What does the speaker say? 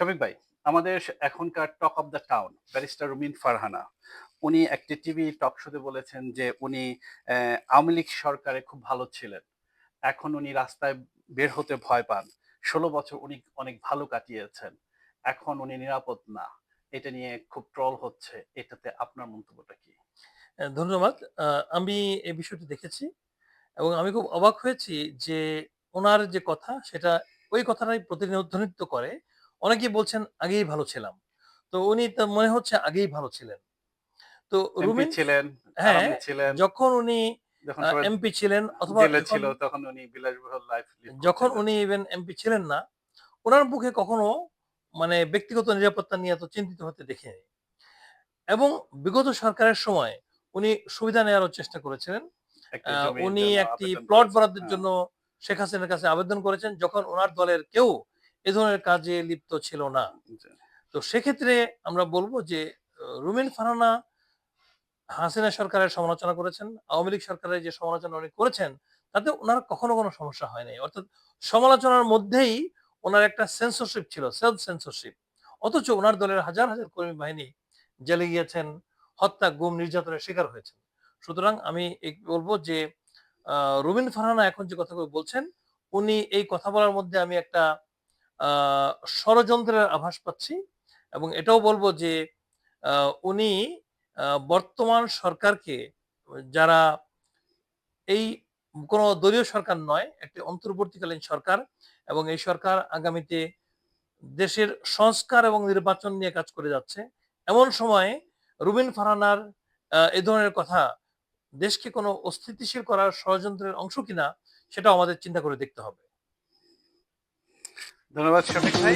শফিক ভাই, আমাদের এখনকার talk of the town barrister Rumin Farhana, উনি একটি টিভি টক শোতে বলেছেন যে উনি আওয়ামী লীগ সরকারে খুব ভালো ছিলেন। এখন উনি রাস্তায় বের হতে ভয় পান। ষোলো বছর উনি অনেক ভালো কাটিয়েছেন। এখন উনি নিরাপদ না। এটা নিয়ে খুব ট্রল হচ্ছে। এটাতে আপনার মন্তব্যটা কি? ধন্যবাদ। আমি এই বিষয়টি দেখেছি এবং আমি খুব অবাক হয়েছি যে ওনার যে কথা, সেটা ওই কথাটাই প্রতিনিধিত্ব করে অনেকেই বলছেন আগেই ভালো ছিলাম। তো উনি তো মনে হচ্ছে আগেই ভালো ছিলেন। তো রুমিন ছিলেন হ্যাঁ ছিলেন। যখন উনি এমপি ছিলেন অথবা ছিল তখন উনি বিলাসবহুল লাইফ যখন উনি ইভেন এমপি ছিলেন না ওনার মুখে কখনো মানে ব্যক্তিগত নিরাপত্তা নিয়ে এত চিন্তিত হতে দেখিনি। এবং বিগত সরকারের সময় উনি সুবিধা নেওয়ার চেষ্টা করেছিলেন। উনি একটি প্লট বরাদ্দের হ্যাঁ। জন্য শেখ হাসিনার কাছে আবেদন করেছেন যখন ওনার দলের কেউ এ ধরনের কাজে লিপ্ত ছিল না। তো সেক্ষেত্রে আমরা বলব যে রুমেন ফারহানা হাসিনা সরকারের সমালোচনা করেছেন আওয়ামী লীগ সরকারের যে সমালোচনা উনি করেছেন তাতে ওনার কখনো কোনো সমস্যা হয় নাই অর্থাৎ সমালোচনার মধ্যেই ওনার একটা সেন্সরশিপ ছিল সেলফ সেন্সরশিপ অথচ ওনার দলের হাজার হাজার কর্মী বাহিনী জেলে গিয়েছেন হত্যা গুম নির্যাতনের শিকার হয়েছেন। সুতরাং আমি বলব যে আহ, রুমিন ফারহানা এখন যে কথাগুলো বলছেন উনি এই কথা বলার মধ্যে আমি একটা ষড়যন্ত্রের আভাস পাচ্ছি এবং এটাও বলব যে উনি বর্তমান সরকারকে, যারা এই কোনো দলীয় সরকার নয়, একটি অন্তর্বর্তীকালীন সরকার এবং এই সরকার আগামীতে দেশের সংস্কার এবং নির্বাচন নিয়ে কাজ করে যাচ্ছে। এমন সময়ে রুবিন ফারানার এ ধরনের কথা দেশকে কোনো অস্থিতিশীল করার ষড়যন্ত্রের অংশ কিনা, সেটাও আমাদের চিন্তা করে দেখতে হবে। ধন্যবাদ শফিক ভাই।